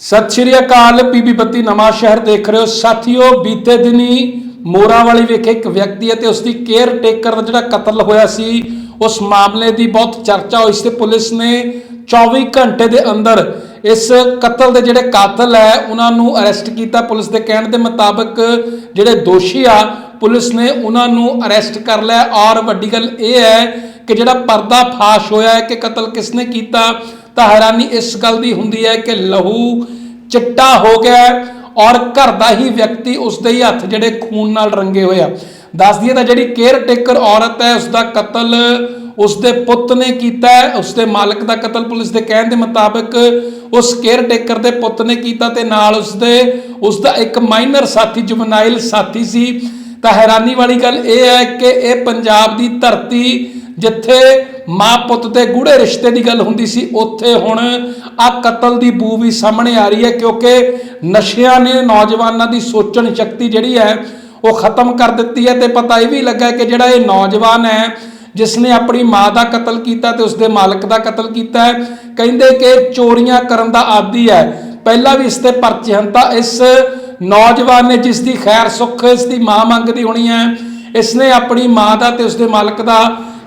ਸਤਿ ਸ਼੍ਰੀ ਅਕਾਲ ਪੀਬੀ ਬੱਤੀ, ਨਵਾਂ ਸ਼ਹਿਰ ਦੇਖ ਰਹੇ ਹੋ। ਸਾਥੀਓ, ਬੀਤੇ ਦਿਨੀ ਮੋਰਾ ਵਾਲੀ ਵਿਖੇ ਇੱਕ ਵਿਅਕਤੀ ਅਤੇ ਉਸ ਦੀ ਕੇਅਰ ਟੇਕਰ ਦਾ ਜਿਹੜਾ ਕਤਲ ਹੋਇਆ ਸੀ, ਉਸ ਮਾਮਲੇ ਦੀ ਬਹੁਤ ਚਰਚਾ ਹੋਈ ਸੀ ਪੁਲਿਸ ਨੇ 24 ਘੰਟੇ ਦੇ ਅੰਦਰ ਇਸ ਕਤਲ ਦੇ ਜਿਹੜੇ ਕਾਤਲ ਹੈ, ਉਹਨਾਂ ਨੂੰ ਅਰੈਸਟ ਕੀਤਾ। ਪੁਲਿਸ ਦੇ ਕਹਿਣ ਦੇ ਮੁਤਾਬਕ ਜਿਹੜੇ ਦੋਸ਼ੀ ਆ, ਪੁਲਿਸ ਨੇ ਉਹਨਾਂ ਨੂੰ ਅਰੈਸਟ ਕਰ ਲਿਆ। ਔਰ ਵੱਡੀ ਗੱਲ ਇਹ ਹੈ ਕਿ ਜਿਹੜਾ ਪਰਦਾ ਫਾਸ਼ ਹੋਇਆ ਹੈ ਕਿ ਕਤਲ ਕਿਸਨੇ ਕੀਤਾ ਤਾਂ ਹੈਰਾਨੀ ਇਸ ਗੱਲ ਦੀ ਹੁੰਦੀ ਹੈ ਕਿ ਲਹੂ ਚਿੱਟਾ ਹੋ ਗਿਆ ਔਰ ਘਰ ਦਾ ਹੀ ਵਿਅਕਤੀ ਉਸਦੇ ਹੀ ਹੱਥ ਜਿਹੜੇ ਖੂਨ ਨਾਲ ਰੰਗੇ ਹੋਏ ਆ। ਦੱਸ ਦਈਏ ਤਾਂ ਜਿਹੜੀ ਕੇਅਰ ਟੇਕਰ ਔਰਤ ਹੈ ਉਸ ਦਾ ਕਤਲ ਉਸਦੇ ਪੁੱਤ ਨੇ ਕੀਤਾ ਉਸਦੇ ਮਾਲਕ ਦਾ ਕਤਲ ਪੁਲਿਸ ਦੇ ਕਹਿਣ ਦੇ ਮੁਤਾਬਕ ਉਸ ਕੇਅਰ ਟੇਕਰ ਦੇ ਪੁੱਤ ਨੇ ਕੀਤਾ ਤੇ ਨਾਲ ਉਸਦੇ, ਉਸਦਾ ਇੱਕ ਮਾਈਨਰ ਸਾਥੀ ਜੁਵਨਾਈਲ ਸਾਥੀ ਸੀ। ਤਾਂ ਹੈਰਾਨੀ ਵਾਲੀ ਗੱਲ ਇਹ ਹੈ ਕਿ ਇਹ ਪੰਜਾਬ ਦੀ ਧਰਤੀ ਜਿੱਥੇ ਮਾਂ ਪੁੱਤ ਦੇ ਗੂੜੇ ਰਿਸ਼ਤੇ ਦੀ ਗੱਲ ਹੁੰਦੀ ਸੀ, ਉੱਥੇ ਹੁਣ ਆ ਕਤਲ ਦੀ ਬੂ ਵੀ ਸਾਹਮਣੇ ਆ ਰਹੀ ਹੈ, ਕਿਉਂਕਿ ਨਸ਼ਿਆਂ ਨੇ ਨੌਜਵਾਨਾਂ ਦੀ ਸੋਚਣ ਸ਼ਕਤੀ ਜਿਹੜੀ ਹੈ, ਉਹ ਖਤਮ ਕਰ ਦਿੱਤੀ ਹੈ ਤੇ ਪਤਾ ਇਹ ਵੀ ਲੱਗਾ ਕਿ ਜਿਹੜਾ ਇਹ ਨੌਜਵਾਨ ਹੈ ਜਿਸ ਨੇ ਆਪਣੀ ਮਾਂ ਦਾ ਕਤਲ ਕੀਤਾ ਤੇ ਉਸਦੇ ਮਾਲਕ ਦਾ ਕਤਲ ਕੀਤਾ ਹੈ, ਕਹਿੰਦੇ ਕਿ ਚੋਰੀਆਂ ਕਰਨ ਦਾ ਆਦੀ ਹੈ। ਪਹਿਲਾਂ ਵੀ ਇਸ ਤੇ ਪਰਚੇ ਹਨ, ਤਾਂ ਇਸ ਨੌਜਵਾਨ ਨੇ ਜਿਸ ਦੀ ਖੈਰ ਸੁੱਖ, ਇਸ ਦੀ ਮਾਂ ਮੰਗਦੀ ਹੋਣੀ ਹੈ, ਇਸ ਨੇ ਆਪਣੀ ਮਾਂ ਦਾ ਤੇ ਉਸਦੇ ਮਾਲਕ ਦਾ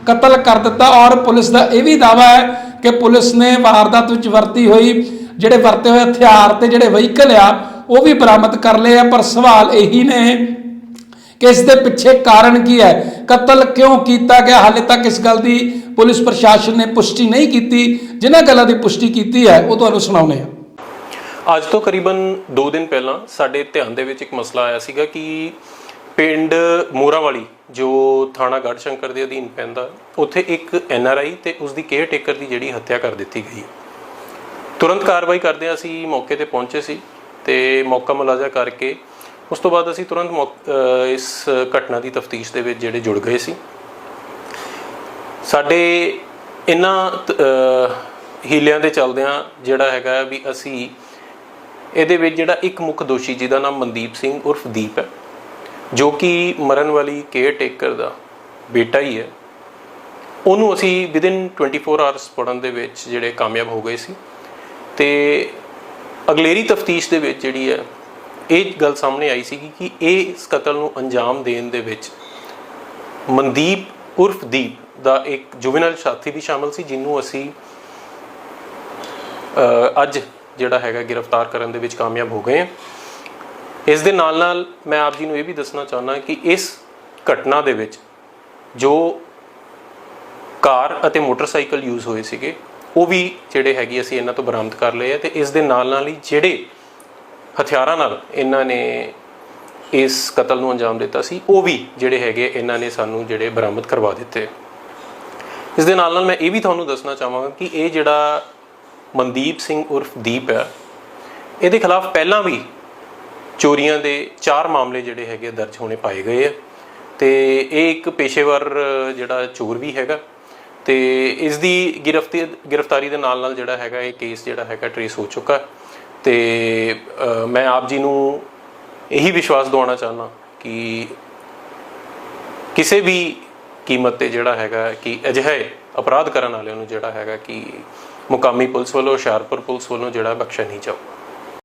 ਕਤਲ ਕਰ ਦਿੱਤਾ ਔਰ ਪੁਲਿਸ ਦਾ ਇਹ ਵੀ ਦਾਵਾ ਹੈ ਕਿ ਪੁਲਿਸ ਨੇ ਵਾਰਦਾਤ ਵਿੱਚ ਵਰਤੀ ਹੋਈ, ਜਿਹੜੇ ਵਰਤੇ ਹੋਏ ਹਥਿਆਰ ਤੇ ਜਿਹੜੇ ਵਹੀਕਲ ਆ, ਉਹ ਵੀ ਬਰਾਮਦ ਕਰ ਲਏ ਆ। ਪਰ ਸਵਾਲ ਇਹੀ ਨੇ ਕਿ ਇਸ ਦੇ ਪਿੱਛੇ ਕਾਰਨ ਕੀ ਹੈ? ਕਤਲ ਕਿਉਂ ਕੀਤਾ ਗਿਆ? ਹਾਲੇ ਤੱਕ ਇਸ ਗੱਲ ਦੀ ਪੁਲਿਸ ਪ੍ਰਸ਼ਾਸਨ ਨੇ ਪੁਸ਼ਟੀ ਨਹੀਂ ਕੀਤੀ। ਜਿਨ੍ਹਾਂ ਗੱਲਾਂ ਦੀ ਪੁਸ਼ਟੀ ਕੀਤੀ ਹੈ, ਉਹ ਤੁਹਾਨੂੰ ਸੁਣਾਉਣੇ ਆ ਅੱਜ ਤੋਂ ਕਰੀਬਨ 2 ਦਿਨ ਪਹਿਲਾਂ ਸਾਡੇ ਧਿਆਨ ਦੇ ਵਿੱਚ ਇੱਕ ਮਸਲਾ ਆਇਆ ਸੀਗਾ ਕਿ ਪਿੰਡ ਮੋਰਾਵਾਲੀ, ਜੋ ਥਾਣਾ ਗੜਸ਼ੰਕਰ ਦੇ ਅਧੀਨ ਪੈਂਦਾ, ਉੱਥੇ ਇੱਕ ਆਈ ਤੇ ਉਸ ਦੀ ਕੇਅਰ ਟੇਕਰ ਦੀ ਜਿਹੜੀ ਹੱਤਿਆ ਕਰ ਦਿੱਤੀ ਗਈ। ਤੁਰੰਤ ਕਾਰਵਾਈ ਕਰਦੇ ਅਸੀਂ ਮੌਕੇ ਤੇ ਪਹੁੰਚੇ ਸੀ ਤੇ ਮੌਕਾ ਮੁਲਾਜ਼ਾ ਕਰਕੇ ਉਸ ਤੋਂ ਬਾਅਦ ਅਸੀਂ ਤੁਰੰਤ ਮੌਕ- ਇਸ ਘਟਨਾ ਦੀ ਤਫਤੀਸ਼ ਦੇ ਵਿੱਚ ਜਿਹੜੇ ਜੁੜ ਗਏ ਸੀ। ਸਾਡੇ ਇਹਨਾਂ ਤ- ਹੀਲਿਆਂ ਦੇ ਚੱਲਦਿਆਂ ਜਿਹੜਾ ਹੈਗਾ ਵੀ ਅਸੀਂ ਇਹਦੇ ਵਿੱਚ ਜਿਹੜਾ ਇੱਕ ਮੁੱਖ ਦੋਸ਼ੀ ਜਿਹਦਾ ਨਾਮ ਮਨਦੀਪ ਸਿੰਘ ਉਰਫ ਦੀਪ ਹੈ ਜੋ ਕਿ ਮਰਨ ਵਾਲੀ ਕੇਅਰ ਟੇਕਰ ਦਾ ਬੇਟਾ ਹੀ ਹੈ, ਉਹਨੂੰ ਅਸੀਂ ਵਿਦਿਨ 24 ਆਵਰਸ ਪੜਨ ਦੇ ਵਿੱਚ ਜਿਹੜੇ ਕਾਮਯਾਬ ਹੋ ਗਏ ਸੀ ਤੇ ਅਗਲੇਰੀ ਤਫਤੀਸ਼ ਦੇ ਵਿੱਚ ਜਿਹੜੀ ਹੈ, ਇਹ ਗੱਲ ਸਾਹਮਣੇ ਆਈ ਸੀ ਕਿ ਇਹ ਇਸ ਕਤਲ ਨੂੰ ਅੰਜਾਮ ਦੇਣ ਦੇ ਵਿੱਚ ਮਨਦੀਪ ਉਰਫ ਦੀਪ ਦਾ ਇੱਕ ਜੁਵੈਨਲ ਸਾਥੀ ਵੀ ਸ਼ਾਮਲ ਸੀ, ਜਿਹਨੂੰ ਅਸੀਂ ਅੱਜ ਜਿਹੜਾ ਹੈਗਾ ਗ੍ਰਿਫਤਾਰ ਕਰਨ ਦੇ ਵਿੱਚ ਕਾਮਯਾਬ ਹੋ ਗਏ ਹਾਂ। ਇਸ ਦੇ ਨਾਲ ਨਾਲ ਮੈਂ ਆਪ ਜੀ ਨੂੰ ਇਹ ਵੀ ਦੱਸਣਾ ਚਾਹੁੰਦਾ ਕਿ ਇਸ ਘਟਨਾ ਦੇ ਵਿੱਚ ਜੋ ਕਾਰ ਅਤੇ ਮੋਟਰਸਾਈਕਲ ਯੂਜ਼ ਹੋਏ ਸੀਗੇ, ਉਹ ਵੀ ਜਿਹੜੇ ਹੈਗੇ ਅਸੀਂ ਇਹਨਾਂ ਤੋਂ ਬਰਾਮਦ ਕਰ ਲਏ ਆ ਤੇ ਇਸ ਦੇ ਨਾਲ ਨਾਲ ਹੀ ਜਿਹੜੇ ਹਥਿਆਰਾਂ ਨਾਲ ਇਹਨਾਂ ਨੇ ਇਸ ਕਤਲ ਨੂੰ ਅੰਜਾਮ ਦਿੱਤਾ ਸੀ, ਉਹ ਵੀ ਜਿਹੜੇ ਹੈਗੇ ਇਹਨਾਂ ਨੇ ਸਾਨੂੰ ਜਿਹੜੇ ਬਰਾਮਦ ਕਰਵਾ ਦਿੱਤੇ। ਇਸ ਦੇ ਨਾਲ ਨਾਲ ਮੈਂ ਇਹ ਵੀ ਤੁਹਾਨੂੰ ਦੱਸਣਾ ਚਾਹਾਂਗਾ ਕਿ ਇਹ ਜਿਹੜਾ ਮਨਦੀਪ ਸਿੰਘ ਉਰਫ ਦੀਪ ਹੈ ਇਹਦੇ ਖਿਲਾਫ ਪਹਿਲਾਂ ਵੀ ਚੋਰੀਆਂ ਦੇ ਚਾਰ ਮਾਮਲੇ ਜਿਹੜੇ ਹੈਗੇ ਦਰਜ ਹੋਣੇ ਪਾਏ ਗਏ ਆ। ਤੇ ਇਹ ਇੱਕ ਪੇਸ਼ੇਵਰ ਜਿਹੜਾ ਚੋਰ ਵੀ ਹੈਗਾ। ਤੇ ਇਸ ਦੀ ਗ੍ਰਿਫਤੀ, ਗ੍ਰਿਫਤਾਰੀ ਦੇ ਨਾਲ ਨਾਲ ਜਿਹੜਾ ਹੈਗਾ, ਇਹ ਕੇਸ ਜਿਹੜਾ ਹੈਗਾ ਟ੍ਰੇਸ ਹੋ ਚੁੱਕਾ। ਹੈ। ਤੇ ਮੈਂ ਆਪ ਜੀ ਨੂੰ ਇਹੀ ਵਿਸ਼ਵਾਸ ਦਿਵਾਉਣਾ ਚਾਹੁੰਦਾ ਕਿ ਕਿਸੇ ਵੀ ਕੀਮਤ ਤੇ ਜਿਹੜਾ ਹੈਗਾ ਕਿ ਅਜਿਹੇ ਅਪਰਾਧ ਕਰਨ ਵਾਲਿਆਂ ਨੂੰ ਜਿਹੜਾ ਹੈਗਾ ਕਿ ਮੁਕਾਮੀ ਪੁਲਿਸ ਵੱਲੋਂ, ਹੁਸ਼ਿਆਰਪੁਰ ਪੁਲਿਸ ਵੱਲੋਂ ਜਿਹੜਾ ਬਖਸ਼ਿਆ ਨਹੀਂ ਜਾਊਗਾ